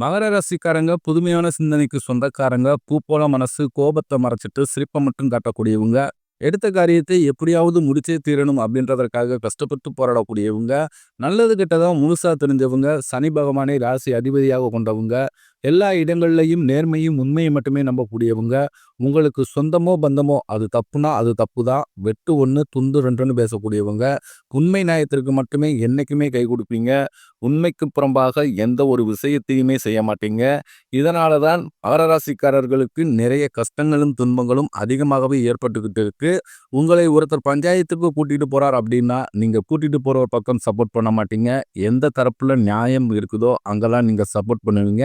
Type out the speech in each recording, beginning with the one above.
மகர ராசிக்காரங்க புதுமையான சிந்தனைக்கு சொந்தக்காரங்க பூ போல மனசு கோபத்தை மறைச்சிட்டு சிரிப்பை மட்டும் காட்டக்கூடியவங்க எடுத்த காரியத்தை எப்படியாவது முடிச்சே தீரணும் அப்படின்றதற்காக கஷ்டப்பட்டு போராடக்கூடியவங்க நல்லது கெட்டதாக முழுசா தெரிஞ்சவங்க சனி பகவானை ராசி அதிபதியாக கொண்டவங்க எல்லா இடங்கள்லையும் நேர்மையும் உண்மையை மட்டுமே நம்பக்கூடியவங்க. உங்களுக்கு சொந்தமோ பந்தமோ அது தப்புனா அது தப்பு தான் வெட்டு ஒன்று துண்டு ரெண்டுன்னு பேசக்கூடியவங்க. உண்மை நியாயத்திற்கு மட்டுமே என்றைக்குமே கை கொடுப்பீங்க. உண்மைக்கு புறம்பாக எந்த ஒரு விஷயத்தையுமே செய்ய மாட்டீங்க. இதனால தான் மகராசிக்காரர்களுக்கு நிறைய கஷ்டங்களும் துன்பங்களும் அதிகமாகவே ஏற்பட்டுக்கிட்டு இருக்கு. உங்களை ஒருத்தர் பஞ்சாயத்துக்கு கூட்டிகிட்டு போகிறார் அப்படின்னா நீங்கள் கூட்டிகிட்டு போகிற ஒரு பக்கம் சப்போர்ட் பண்ண மாட்டீங்க. எந்த தரப்பில் நியாயம் இருக்குதோ அங்கெல்லாம் நீங்கள் சப்போர்ட் பண்ணுவீங்க.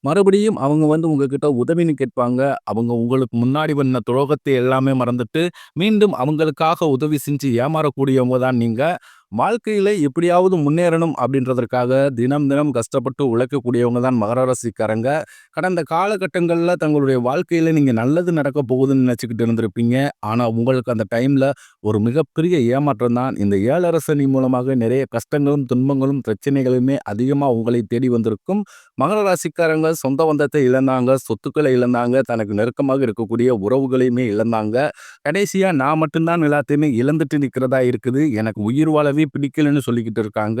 மறுபடியும் அவங்க வந்து உங்ககிட்ட உதவின்னு கேட்பாங்க. அவங்க உங்களுக்கு முன்னாடி பண்ண துரோகத்தை எல்லாமே மறந்துட்டு மீண்டும் அவங்களுக்காக உதவி செஞ்சு ஏமாறக்கூடியவங்க தான் நீங்க. வாழ்க்கையில எப்படியாவது முன்னேறணும் அப்படின்றதற்காக தினம் தினம் கஷ்டப்பட்டு உழைக்கக்கூடியவங்க தான் மகர ராசிக்காரங்க கடந்த காலகட்டங்களில் தங்களுடைய வாழ்க்கையில் நீங்கள் நல்லது நடக்க போகுதுன்னு நினச்சிக்கிட்டு இருந்திருப்பீங்க. ஆனால் உங்களுக்கு அந்த டைமில் ஒரு மிகப்பெரிய ஏமாற்றம் தான். இந்த ஏழரசனி மூலமாக நிறைய கஷ்டங்களும் துன்பங்களும் பிரச்சனைகளுமே அதிகமாக உங்களை தேடி வந்திருக்கும். மகர ராசிக்காரங்க சொந்த பந்தத்தை இழந்தாங்க சொத்துக்களை இழந்தாங்க தனக்கு நெருக்கமாக இருக்கக்கூடிய உறவுகளையுமே இழந்தாங்க. கடைசியாக நான் மட்டும்தான் எல்லாத்தையுமே இழந்துட்டு நிற்கிறதா இருக்குது. எனக்கு உயிர் வாழவே பிடிக்கலன்னு சொல்லிக்கிட்டு இருக்காங்க.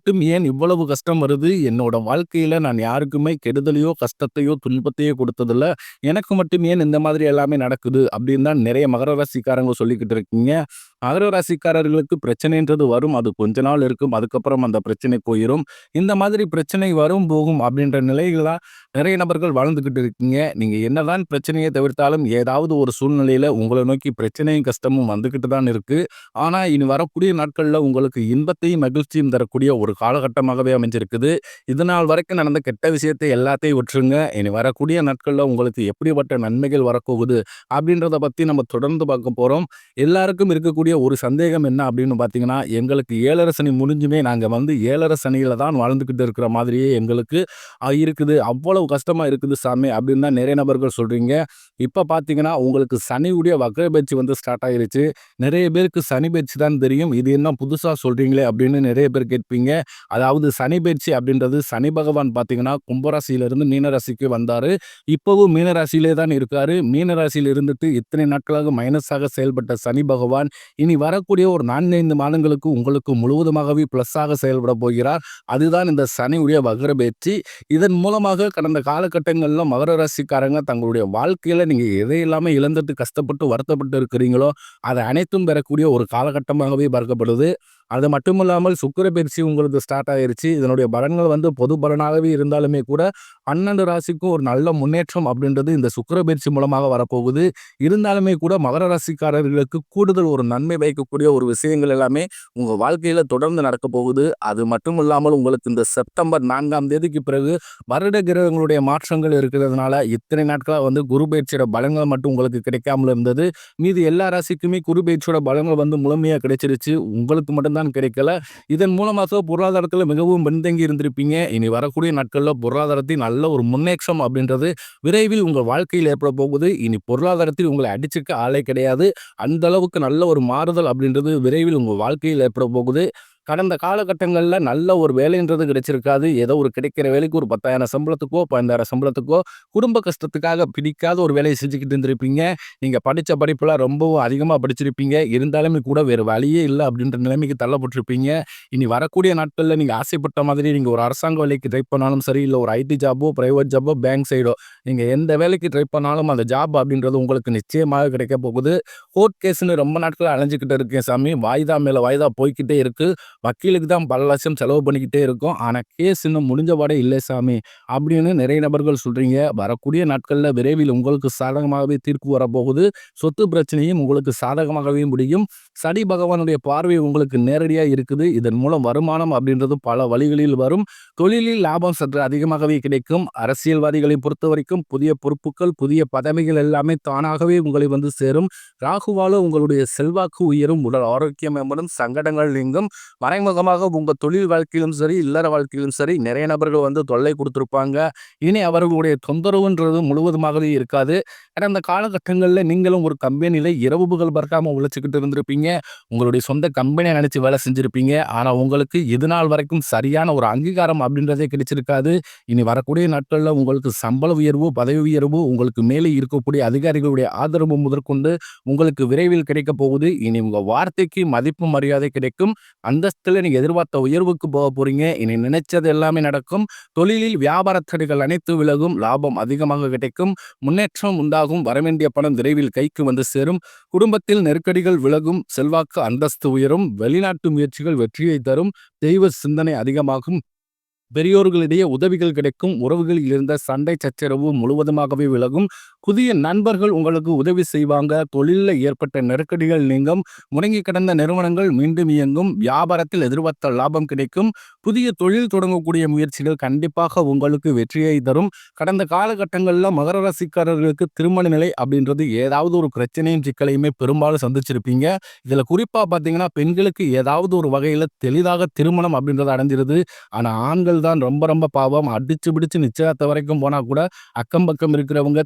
மட்டும் ஏன் இவ்வளவு கஷ்டம் வருது? என்னோட வாழ்க்கையில நான் யாருக்குமே கெடுதலையோ கஷ்டத்தையோ துன்பத்தையோ கொடுத்ததில்ல. எனக்கு மட்டும் ஏன் இந்த மாதிரி எல்லாமே நடக்குது? அப்படின்னு தான் நிறைய மகர ராசிக்காரங்க சொல்லிக்கிட்டு இருக்கீங்க. மகர ராசிக்காரர்களுக்கு பிரச்சனைன்றது வரும். அது கொஞ்ச நாள் இருக்கும். அதுக்கப்புறம் அந்த பிரச்சனை போயிடும் இந்த மாதிரி பிரச்சனை வரும் போகும் அப்படின்ற நிலைகளா நிறைய நபர்கள் வாழ்ந்துக்கிட்டு இருக்கீங்க. நீங்க என்னதான் பிரச்சனையை தவிர்த்தாலும் ஏதாவது ஒரு சூழ்நிலையில உங்களை நோக்கி பிரச்சனையும் கஷ்டமும் வந்துகிட்டு தான் இருக்கு. ஆனா இனி வரக்கூடிய நாட்கள்ல உங்களுக்கு இன்பத்தையும் மகிழ்ச்சியும் தரக்கூடிய ஒரு ஒரு காலகட்டமாகவே அமைஞ்சிருக்குது. இது நாள் வரைக்கும் நடந்த கெட்ட விஷயத்தை எல்லாத்தையும் விட்டுருங்க. இனி வரக்கூடிய நாட்களில் உங்களுக்கு எப்படிப்பட்ட நன்மைகள் வரப்போகுது அப்படின்றத பற்றி நம்ம தொடர்ந்து பார்க்க போகிறோம் எல்லாருக்கும் இருக்கக்கூடிய ஒரு சந்தேகம் என்ன அப்படின்னு பார்த்தீங்கன்னா எங்களுக்கு ஏழரை சனி முடிஞ்சுமே நாங்கள் வந்து ஏழரை சனியில் தான் வாழ்ந்துக்கிட்டு இருக்கிற மாதிரியே எங்களுக்கு இருக்குது. அவ்வளவு கஷ்டமாக இருக்குது சாமி அப்படின்னு தான் நிறைய நபர்கள் சொல்கிறீங்க இப்போ பார்த்தீங்கன்னா உங்களுக்கு சனியுடைய வக்கர பேச்சு வந்து ஸ்டார்ட் ஆகிருச்சு நிறைய பேருக்கு சனி பயிற்சி தான் தெரியும். இது என்ன புதுசாக சொல்கிறீங்களே அப்படின்னு நிறைய பேர் கேட்பீங்க. அதாவது சனி பயிற்சி அப்படின்றது சனி பகவான் பார்த்தீங்கன்னா கும்பராசியிலிருந்து மீனராசிக்கு வந்தார். இப்போவும் மீனராசியிலே தான் இருக்கார். மீனராசியில் இருந்துட்டு இத்தனை நாட்களாக மைனஸாக செயல்பட்ட சனி பகவான் இனி வரக்கூடிய ஒரு நான்கைந்து மாதங்களுக்கு உங்களுக்கு முழுவதுமாகவே ப்ளஸ்ஸாக செயல்பட போகிறார். அதுதான் இந்த சனியுடைய வகர பயிற்சி. இதன் மூலமாக கடந்த காலகட்டங்களில் மகர ராசிக்காரங்க தங்களுடைய வாழ்க்கையில் நீங்கள் எதையெல்லாமே இழந்துட்டு கஷ்டப்பட்டு வருத்தப்பட்டு இருக்கிறீங்களோ அதை அனைத்தும் பெறக்கூடிய ஒரு காலகட்டமாகவே பார்க்கப்படுது. அது மட்டும் இல்லாமல் சுக்கர பயிற்சி உங்களுக்கு ஸ்டார்ட் ஆயிருச்சு. இதனுடைய பலன்கள் வந்து பொது பலனாகவே இருந்தாலுமே கூட பன்னெண்டு ராசிக்கும் ஒரு நல்ல முன்னேற்றம் அப்படின்றது இந்த சுக்கர பயிற்சி மூலமாக வரப்போகுது. இருந்தாலுமே கூட மகர ராசிக்காரர்களுக்கு கூடுதல் ஒரு நன்மை வைக்கக்கூடிய ஒரு விஷயங்கள் எல்லாமே உங்கள் வாழ்க்கையில் தொடர்ந்து நடக்க போகுது. அது மட்டும் இல்லாமல் உங்களுக்கு இந்த செப்டம்பர் நான்காம் தேதிக்கு பிறகு வருட கிரகங்களுடைய மாற்றங்கள் இருக்கிறதுனால இத்தனை நாட்களாக வந்து குரு பயிற்சியோட பலன்கள் மட்டும் உங்களுக்கு கிடைக்காமல் இருந்தது. மீது எல்லா ராசிக்குமே குரு பயிற்சியோட பலன்கள் வந்து முழுமையாக கிடைச்சிருச்சு. உங்களுக்கு மட்டும்தான் தான் கிடைக்கல. இதன் மூலமாக பொருளாதாரத்தில் மிகவும் பின்தங்கி இருந்திருப்பீங்க. இனி வரக்கூடிய நாட்களில் பொருளாதாரத்தின் நல்ல ஒரு முன்னேற்றம் அப்படின்றது விரைவில் உங்கள் வாழ்க்கையில் ஏற்பட போகுது. இனி பொருளாதாரத்தில் உங்களை அடிச்சுக்க ஆளே கிடையாது. அந்த அளவுக்கு நல்ல ஒரு மாறுதல் அப்படின்றது விரைவில் உங்கள் வாழ்க்கையில் ஏற்பட போகுது. கடந்த காலகட்டங்களில் நல்ல ஒரு வேலைன்றது கிடைச்சிருக்காது. ஏதோ ஒரு கிடைக்கிற வேலைக்கு ஒரு 10,000 சம்பளத்துக்கோ, 12,000 சம்பளத்துக்கோ குடும்ப கஷ்டத்துக்காக பிடிக்காத ஒரு வேலையை செஞ்சுக்கிட்டு இருந்திருப்பீங்க. நீங்கள் படித்த படிப்புலாம் ரொம்பவும் அதிகமாக படிச்சிருப்பீங்க. இருந்தாலுமே கூட வேறு வழியே இல்லை அப்படின்ற நிலைமைக்கு தள்ளப்பட்டிருப்பீங்க. இனி வரக்கூடிய நாட்களில் நீங்கள் ஆசைப்பட்ட மாதிரி நீங்கள் ஒரு அரசாங்க வேலைக்கு ட்ரை பண்ணாலும் சரி, இல்லை ஒரு ஐடி ஜாப்போ, ப்ரைவேட் ஜாப்போ, பேங்க் சைடோ நீங்கள் எந்த வேலைக்கு ட்ரை பண்ணாலும் அந்த ஜாப் அப்படின்றது உங்களுக்கு நிச்சயமாக கிடைக்க போகுது. கோர்ட் கேஸ்ன்னு ரொம்ப நாட்கள் அலைஞ்சிக்கிட்டு இருக்கேன் சாமி. வாய்தா மேலே வாய்தா போய்க்கிட்டே இருக்குது வக்கீலுக்கு தான் பல லட்சம் செலவு பண்ணிக்கிட்டே இருக்கோம். ஆனா கேஸ் இன்னும் முடிஞ்ச பாடே சாமி. அப்படின்னு நிறைய நபர்கள் சொல்கிறீங்க வரக்கூடிய நாட்களில் விரைவில் உங்களுக்கு சாதகமாகவே தீர்ப்பு வரப்போகுது. சொத்து பிரச்சனையும் உங்களுக்கு சாதகமாகவே முடியும். சனி பகவானுடைய பார்வை உங்களுக்கு நேரடியாக இருக்குது. இதன் மூலம் வருமானம் அப்படின்றது பல வழிகளில் வரும். தொழிலில் லாபம் சற்று அதிகமாகவே கிடைக்கும். அரசியல்வாதிகளை பொறுத்த வரைக்கும் புதிய பொறுப்புகள், புதிய பதவிகள் எல்லாமே தானாகவே உங்களை வந்து சேரும். ராகுவால உங்களுடைய செல்வாக்கு உயரும். உடல் ஆரோக்கியம் மேம்படும். சங்கடங்கள் நீங்கும். மறைமுகமாக உங்கள் தொழில் வாழ்க்கையிலும் சரி, இல்லற வாழ்க்கையிலும் சரி நிறைய நபர்கள் வந்து தொல்லை கொடுத்துருப்பாங்க இனி அவர்களுடைய தொந்தரவுன்றது முழுவதுமாகவே இருக்காது. ஏன்னா அந்த காலகட்டங்களில் நீங்களும் ஒரு கம்பெனியில் இரவு புகழ் பறக்காமல் உழைச்சிக்கிட்டு இருந்திருப்பீங்க. உங்களுடைய சொந்த கம்பெனியை நினச்சி வேலை செஞ்சுருப்பீங்க ஆனால் உங்களுக்கு இதுநாள் வரைக்கும் சரியான ஒரு அங்கீகாரம் அப்படின்றதே கிடைச்சிருக்காது. இனி வரக்கூடிய நாட்களில் உங்களுக்கு சம்பள உயர்வு, பதவி உயர்வு, உங்களுக்கு மேலே இருக்கக்கூடிய அதிகாரிகளுடைய ஆதரவு முதற்கொண்டு உங்களுக்கு விரைவில் கிடைக்கப் போகுது. இனி உங்கள் வார்த்தைக்கு மதிப்பு, மரியாதை கிடைக்கும். அந்தஸ்துல நீங்கள் எதிர்பார்த்த உயர்வுக்கு போக போறீங்க. இனி நினைச்சது எல்லாமே நடக்கும். தொழிலில் வியாபார தடைகள் அனைத்து விலகும். லாபம் அதிகமாக கிடைக்கும். முன்னேற்றம் உண்டாகும். வரவேண்டிய பணம் விரைவில் கைக்கு வந்து சேரும். குடும்பத்தில் நெருக்கடிகள் விலகும். செல்வாக்கு, அந்தஸ்து உயரும். வெளிநாட்டு முயற்சிகள் வெற்றியை தரும். தெய்வ சிந்தனை அதிகமாகும். பெரியோர்களிடையே உதவிகள் கிடைக்கும். உறவுகளில் இருந்த சண்டை சச்சரவு முழுவதுமாகவே விலகும். புதிய நண்பர்கள் உங்களுக்கு உதவி செய்வாங்க. தொழிலில் ஏற்பட்ட நெருக்கடிகள் நீங்கும். முடங்கி கிடந்த நிறுவனங்கள் மீண்டும் இயங்கும். வியாபாரத்தில் எதிர்பார்த்த லாபம் கிடைக்கும். புதிய தொழில் தொடங்கக்கூடிய முயற்சிகள் கண்டிப்பாக உங்களுக்கு வெற்றியை தரும். கடந்த காலகட்டங்களில் மகர ராசிக்காரர்களுக்கு திருமண நிலை அப்படின்றது ஏதாவது ஒரு பிரச்சனையும், சிக்கலையுமே பெரும்பாலும் சந்திச்சிருப்பீங்க. இதில் குறிப்பாக பார்த்தீங்கன்னா, பெண்களுக்கு ஏதாவது ஒரு வகையில் தெளிதாக திருமணம் அப்படின்றது அடைஞ்சிருது. ஆனால் ஆண்கள் தான் ரொம்ப ரொம்ப பாவம். அடிச்சு பிடிச்சு நிச்சயத்தை வரைக்கும் போனால் கூட அக்கம் பக்கம் இருக்கிறவங்க,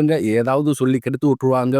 நம்புங்க ஏதாவது சொல்லி கெடுத்து விட்டுருவாங்க.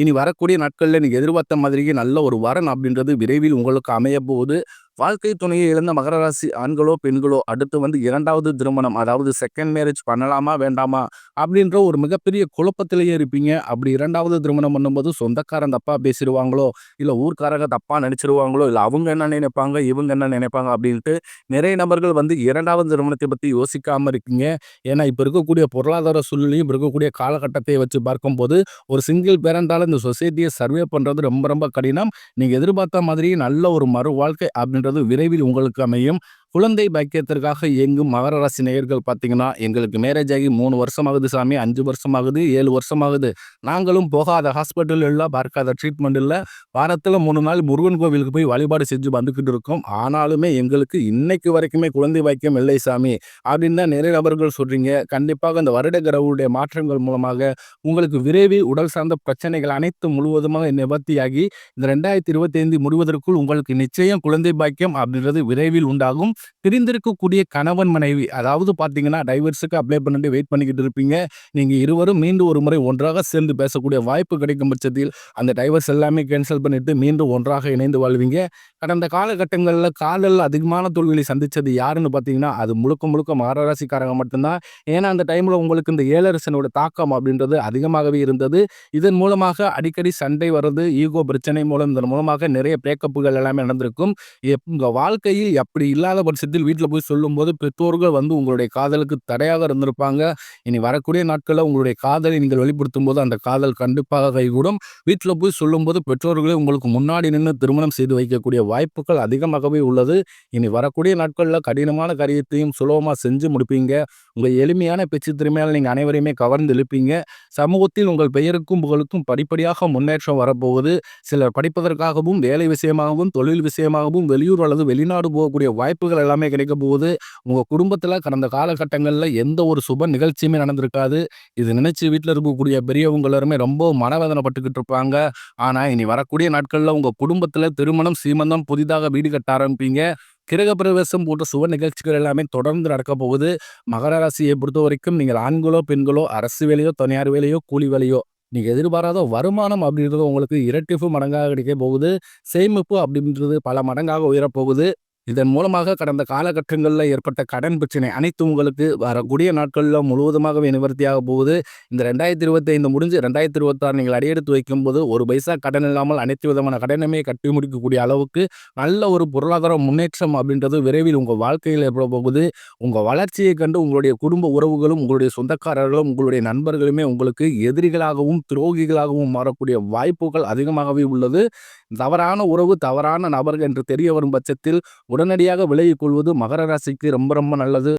இனி வரக்கூடிய நாட்களில் நீங்கள் எதிர்பார்த்த மாதிரியே நல்ல ஒரு வரன் அப்படின்றது விரைவில் உங்களுக்கு அமைய போகுது. வாழ்க்கை துணையை இழந்த மகர ராசி ஆண்களோ, பெண்களோ அடுத்து வந்து இரண்டாவது திருமணம் அதாவது செகண்ட் மேரேஜ் பண்ணலாமா? வேண்டாமா? அப்படின்ற ஒரு மிகப்பெரிய குழப்பத்திலேயே இருப்பீங்க. அப்படி இரண்டாவது திருமணம் பண்ணும்போது சொந்தக்காரன் தப்பாக பேசிடுவாங்களோ இல்லை ஊர்க்காரங்க தப்பாக நினச்சிருவாங்களோ இல்லை அவங்க என்ன நினைப்பாங்க, இவங்க என்ன நினைப்பாங்க அப்படின்ட்டு நிறைய நபர்கள் வந்து இரண்டாவது திருமணத்தை பற்றி யோசிக்காமல் இருக்கீங்க. ஏன்னா இப்போ இருக்கக்கூடிய பொருளாதார சூழ்நிலையும், இருக்கக்கூடிய காலகட்டத்தை வச்சு பார்க்கும்போது ஒரு சிங்கிள் பேரண்டால் இந்த சொசைட்டியை சர்வே பண்ணுறது ரொம்ப ரொம்ப கடினம். நீங்கள் எதிர்பார்த்த மாதிரி நல்ல ஒரு மறு வாழ்க்கை அப்படின்றது விரைவில் உங்களுக்கு அமையும். குழந்தை பாக்கியத்திற்காக இயங்கும் மகர ராசி நேயர்கள் பார்த்தீங்கன்னா, எங்களுக்கு மேரேஜ் ஆகி மூணு வருஷம் ஆகுது சாமி, அஞ்சு வருஷம் ஆகுது, ஏழு வருஷம் ஆகுது. நாங்களும் போகாத ஹாஸ்பிட்டல் இல்லை பார்க்காத ட்ரீட்மெண்ட் இல்லை வாரத்தில் மூணு நாள் முருகன் கோவிலுக்கு போய் வழிபாடு செஞ்சு வந்துக்கிட்டு இருக்கோம். ஆனாலுமே எங்களுக்கு இன்னைக்கு வரைக்குமே குழந்தை பாக்கியம் இல்லை சாமி அப்படின்னு தான் நிறைய நபர்கள் சொல்கிறீங்க கண்டிப்பாக இந்த வருட கிரவுடைய மாற்றங்கள் மூலமாக உங்களுக்கு விரைவில் உடல் சார்ந்த பிரச்சனைகள் அனைத்தும் முழுவதுமாக நிவர்த்தியாகி இந்த 2025 முடிவதற்குள் உங்களுக்கு நிச்சயம் குழந்தை பாக்கியம் அப்படின்றது விரைவில் உண்டாகும். பிரிந்திருக்கக்கூடிய கணவன், மனைவி அதாவது பார்த்தீங்கன்னா, டைவர்ஸுக்கு அப்ளை பண்ணிட்டு வெயிட் பண்ணிக்கிட்டு இருப்பீங்க. நீங்க இருவரும் மீண்டும் ஒரு முறை ஒன்றாக சேர்ந்து பேசக்கூடிய வாய்ப்பு கிடைக்கும் பட்சத்தில் அந்த டைவர்ஸ் எல்லாமே கேன்சல் பண்ணிட்டு மீண்டும் ஒன்றாக இணைந்து வாழ்வீங்க. கடந்த காலகட்டங்களில் காதல் அதிகமான தோல்விகளை சந்தித்தது யாருன்னு பார்த்தீங்கன்னா, அது முழுக்க முழுக்க மாரராசிக்காரங்க மட்டும்தான் ஏன்னா அந்த டைமில் உங்களுக்கு இந்த ஏழரசனோட தாக்கம் அப்படின்றது அதிகமாகவே இருந்தது. இதன் மூலமாக அடிக்கடி சண்டை வர்றது, ஈகோ பிரச்சனை மூலம் இதன் மூலமாக நிறைய பிரேக்கப்புகள் எல்லாமே நடந்திருக்கும். உங்கள் வாழ்க்கையில் அப்படி இல்லாத பட்சத்தில் வீட்டில் போய் சொல்லும்போது பெற்றோர்கள் வந்து உங்களுடைய காதலுக்கு தடையாக இருந்திருப்பாங்க. இனி வரக்கூடிய நாட்களில் உங்களுடைய காதலை நீங்கள் வெளிப்படுத்தும் போது அந்த காதல் கண்டிப்பாக கைகூடும். வீட்டில் போய் சொல்லும்போது பெற்றோர்களே உங்களுக்கு முன்னாடி நின்று திருமணம் செய்து வைக்கக்கூடிய வாய்ப்புகள் அதிகமாகவே உள்ளது. இனி வரக்கூடிய நாட்களில் கடினமான காரியத்தையும் சுலபமாக செஞ்சு முடிப்பீங்க. உங்கள் எளிமையான பேச்சு திறமையால் நீங்கள் அனைவரையுமே கவர்ந்து இழுப்பீங்க. சமூகத்தில் உங்கள் பெயருக்கும், புகழுக்கும் படிப்படியாக முன்னேற்றம் வரப்போகுது. சிலர் படிப்பதற்காகவும், வேலை விஷயமாகவும், தொழில் விஷயமாகவும் வெளியூர் அல்லது வெளிநாடு போகக்கூடிய வாய்ப்புகள் எல்லாமே கிடைக்கப் போகுது. உங்கள் குடும்பத்தில் கடந்த காலகட்டங்களில் எந்த ஒரு சுப நிகழ்ச்சியுமே நடந்திருக்காது. இது நினைச்சு வீட்டில் இருக்கக்கூடிய பெரியவங்க எல்லாருமே ரொம்ப மனவேதனைப்பட்டுக்கிட்டு இருப்பாங்க. ஆனால் இனி வரக்கூடிய நாட்களில் உங்கள் குடும்பத்தில் திருமணம், சீமந்தம், புதிதாக வீடு கட்ட ஆரம்பிப்பீங்க. கிரகப்பிரவேசம் போன்ற சுப நிகழ்ச்சிகள் எல்லாமே தொடர்ந்து நடக்க போகுது. மகர ராசியை பொறுத்தவரைக்கும் நீங்கள் ஆண்களோ, பெண்களோ அரசு வேலையோ, தனியார் வேலையோ, கூலி வேலையோ நீங்கள் எதிர்பாராத வருமானம் அப்படின்றது உங்களுக்கு இரட்டிப்பு மடங்காக கிடைக்க போகுது. சேமிப்பு அப்படின்றது பல மடங்காக உயரப்போகுது இதன் மூலமாக கடந்த காலகட்டங்களில் ஏற்பட்ட கடன் பிரச்சனை அனைத்தும் உங்களுக்கு வரக்கூடிய நாட்களில் முழுவதுமாகவே நிவர்த்தியாக போகுது. இந்த 2025 முடிஞ்சு 2026 நீங்கள் அடியெடுத்து வைக்கும்போது, ஒரு பைசா கடன் இல்லாமல் அனைத்து விதமான கடனுமே கட்டி முடிக்கக்கூடிய அளவுக்கு நல்ல ஒரு பொருளாதார முன்னேற்றம் அப்படின்றது விரைவில் உங்கள் வாழ்க்கையில் ஏற்பட போகுது. உங்கள் வளர்ச்சியைக் கண்டு உங்களுடைய குடும்ப உறவுகளும், உங்களுடைய சொந்தக்காரர்களும், உங்களுடைய நண்பர்களுமே உங்களுக்கு எதிரிகளாகவும், துரோகிகளாகவும் மாறக்கூடிய வாய்ப்புகள் அதிகமாகவே உள்ளது. தவறான உறவு, தவறான நபர்கள் என்று தெரிய வரும் பட்சத்தில் உடனடியாக விலகிக் கொள்வது மகர ராசிக்கு ரொம்ப ரொம்ப நல்லது.